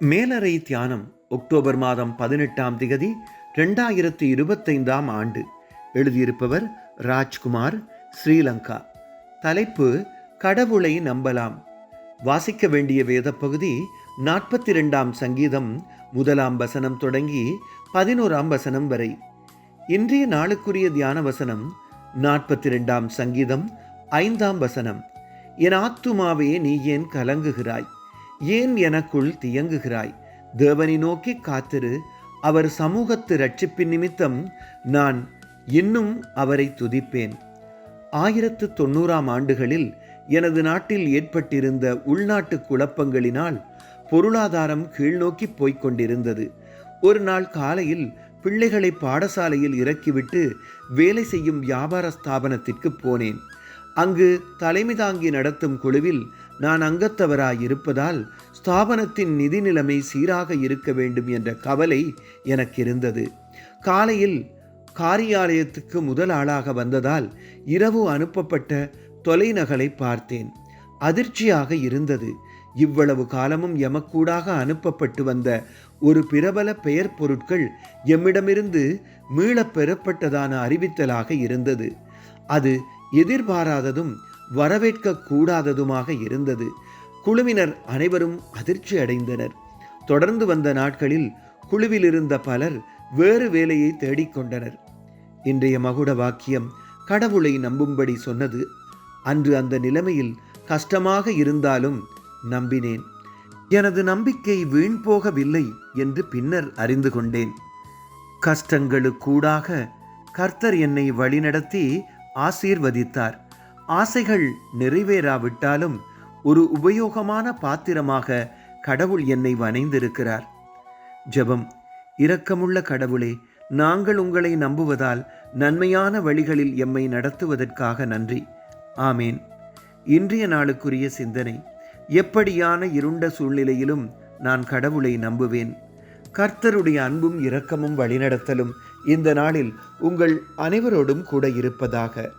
மேலறை தியானம் அக்டோபர் மாதம் பதினெட்டாம் திகதி ரெண்டாயிரத்தி இருபத்தைந்தாம் ஆண்டு. எழுதியிருப்பவர் ராஜ்குமார் ஸ்ரீலங்கா. தலைப்பு கடவுளை நம்பலாம். வாசிக்க வேண்டிய வேத பகுதி நாற்பத்தி ரெண்டாம் சங்கீதம் முதலாம் வசனம் தொடங்கி பதினோராம் வசனம் வரை. இன்றைய நாளுக்குரிய தியான வசனம் நாற்பத்தி ரெண்டாம் சங்கீதம் ஐந்தாம் வசனம். என் ஆத்துமாவே நீ ஏன் கலங்குகிறாய்? ஏன் எனக்குள் தியங்குகிறாய்? தேவனை நோக்கி காத்திரு. அவர் சமூகத்து ரட்சிப்பின் நிமித்தம் நான் இன்னும் அவரை துதிப்பேன். ஆயிரத்து தொண்ணூறாம் ஆண்டுகளில் எனது நாட்டில் ஏற்பட்டிருந்த உள்நாட்டு குழப்பங்களினால் பொருளாதாரம் கீழ்நோக்கி போய்க் கொண்டிருந்தது ஒரு நாள் காலையில் பிள்ளைகளை பாடசாலையில் இறக்கிவிட்டு வேலை செய்யும் வியாபார ஸ்தாபனத்திற்கு போனேன். அங்கு தலைமை தாங்கி நடத்தும் குழுவில் நான் அங்கத்தவராயிருப்பதால் ஸ்தாபனத்தின் நிதி நிலைமை சீராக இருக்க வேண்டும் என்ற கவலை எனக்கு இருந்தது காலையில் காரியாலயத்துக்கு முதல் ஆளாக வந்ததால் இரவு அனுப்பப்பட்ட தொலைநகலை பார்த்தேன். அதிர்ச்சியாக இருந்தது. இவ்வளவு காலமும் எமக்கூடாக அனுப்பப்பட்டு வந்த ஒரு பிரபல பெயர் பொருட்கள் எம்மிடமிருந்து மீளப் பெறப்பட்டதான அறிவித்தலாக இருந்தது. அது எதிர்பாராததும் வரவேற்க கூடாததுமாக இருந்தது. குழுவினர் அனைவரும் அதிர்ச்சி அடைந்தனர். தொடர்ந்து வந்த நாட்களில் குழுவில் இருந்த பலர் வேறு வேலையை தேடிக்கொண்டனர் இன்றைய மகுட வாக்கியம் கடவுளை நம்பும்படி சொன்னது. அன்று அந்த நிலைமையில் கஷ்டமாக இருந்தாலும் நம்பினேன். எனது நம்பிக்கை வீண் போகவில்லை என்று பின்னர் அறிந்து கொண்டேன். கஷ்டங்களுக்கூடாக கர்த்தர் என்னை வழிநடத்தி ஆசீர்வதித்தார். ஆசைகள் நிறைவேறாவிட்டாலும் ஒரு உபயோகமான பாத்திரமாக கடவுள் என்னை வணைந்திருக்கிறார். ஜெபம் இரக்கமுள்ள கடவுளே நாங்கள் உங்களை நம்புவதால் நன்மையான வழிகளில் எம்மை நடத்துவதற்காக நன்றி. ஆமேன். இன்றைய நாளுக்குரிய சிந்தனை எப்படியான இருண்ட சூழ்நிலையிலும் நான் கடவுளை நம்புவேன். கர்த்தருடைய அன்பும் இரக்கமும் வழிநடத்தலும். இந்த நாளில் உங்கள் அனைவரோடும் கூட இருப்பதாக.